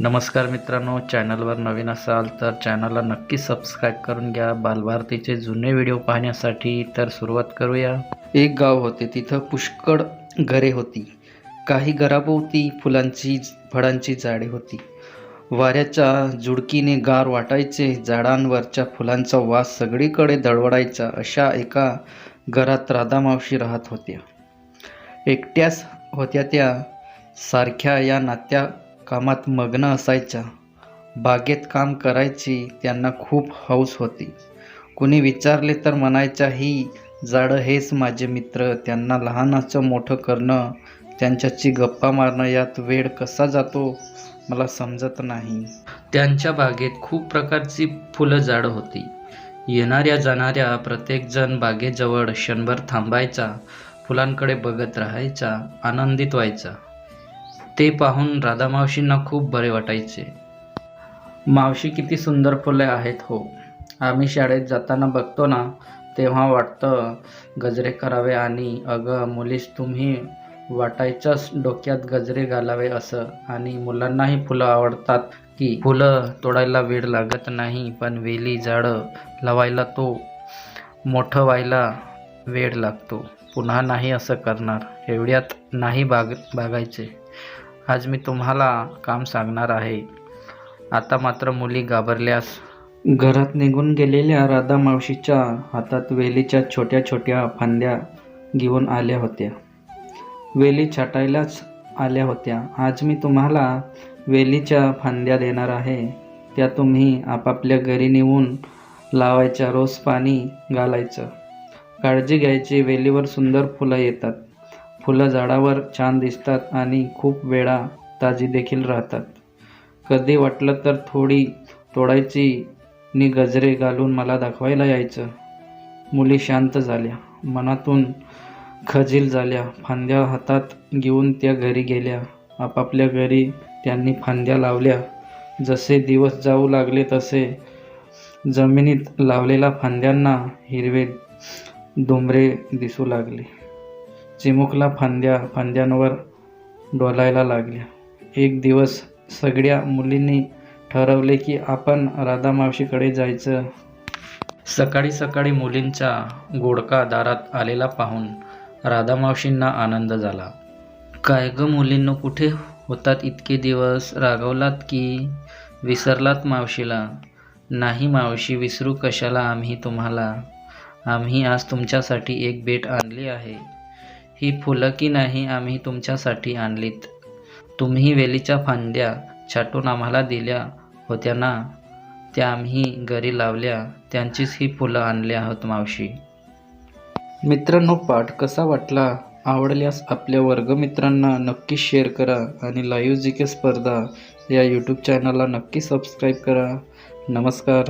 नमस्कार मित्रांनो चॅनलवर नवीन असाल तर चॅनलला नक्की सबस्क्राईब करून घ्या. बालभारतीचे जुने व्हिडिओ पाहण्यासाठी तर सुरुवात करूया. एक गाव होते तिथं पुष्कळ घरे होती. काही घराभोवती फुलांची फळांची झाडे होती. वाऱ्याच्या झुडकीने गार वाटायचे झाडांवरच्या फुलांचा वास सगळीकडे दळवडायचा अशा एका घरात राधामावशी राहत होत्या. एकट्याच होत्या त्या. सारख्या या नात्या कामात मग्न असायच्या. बागेत काम करायची त्यांना खूप हौस होती. कुणी विचारले तर म्हणायच्या ही झाडं हेच माझे मित्र. त्यांना लहानाचं मोठं करणं त्यांच्याशी गप्पा मारणं यात वेळ कसा जातो मला समजत नाही. त्यांच्या बागेत खूप प्रकारची फुलं झाडं होती. येणाऱ्या जाणाऱ्या प्रत्येकजण बागेजवळ क्षणभर थांबायचा फुलांकडे बघत राहायचा आनंदित व्हायचा. ते पाहून राधामावशींना खूप बरे वाटायचे. मावशी किती सुंदर फुले आहेत हो. आम्ही शाळेत जाताना बघतो ना तेव्हा वाटतं गजरे करावे आणि अगं मुलीस तुम्ही वाटायचंच डोक्यात गजरे घालावे असं. आणि मुलांनाही फुलं आवडतात की फुलं तोडायला वेळ लागत नाही पण वेली झाडं लावायला तो मोठं व्हायला वेळ लागतो. पुन्हा नाही असं करणार. एवढ्यात नाही बाग बागायचे आज मी तुम्हाला काम सांगणार आहे. आता मात्र मुली घाबरल्यास. घरात निघून गेलेल्या राधा मावशीच्या हातात वेलीच्या छोट्या छोट्या फांद्या घेऊन आल्या होत्या. वेली छाटायलाच आल्या होत्या. आज मी तुम्हाला वेलीच्या फांद्या देणार आहे. त्या तुम्ही आपापल्या घरी नेऊन लावायच्या रोज पाणी घालायचं. काळजी घ्यायची. वेलीवर सुंदर फुलं येतात. फुलं झाडावर छान दिसतात आणि खूप वेळा ताजी देखील राहतात. कधी वाटलं तर थोडी तोडायची नि गजरे घालून मला दाखवायला यायचं. मुली शांत झाल्या. मनातून खजील झाल्या. फांद्या हातात घेऊन त्या घरी गेल्या. आपापल्या घरी त्यांनी फांद्या लावल्या. जसे दिवस जाऊ लागले तसे जमिनीत लावलेल्या फांद्यांना हिरवे डोंबरे दिसू लागले. चिमुकला फांद्या फांद्यांवर डोलायला लागल्या. एक दिवस सगळ्या मुलींनी ठरवले की आपण राधामावशीकडे जायचं. सकाळी सकाळी मुलींचा गोडका दारात आलेला पाहून राधामावशींना आनंद झाला. काय ग मुलींनो कुठे होतात इतके दिवस? रागवलात की विसरलात मावशीला? नाही मावशी विसरू कशाला आम्ही तुम्हाला? आम्ही आज तुमच्यासाठी एक भेट आणली आहे. ही फुलं की नाही आम्ही तुमच्यासाठी आणलीत. तुम्ही वेलीच्या फांद्या छाटून आम्हाला दिल्या होत्या ना? त्या आम्ही घरी लावल्या त्यांचीच ही फुलं आणली आहोत मावशी. मित्रांनो पाठ कसा वाटला? आवडल्यास आपल्या वर्गमित्रांना नक्की शेअर करा आणि लाईव्ह जी के स्पर्धा या यूट्यूब चॅनलला नक्की सबस्क्राईब करा. नमस्कार.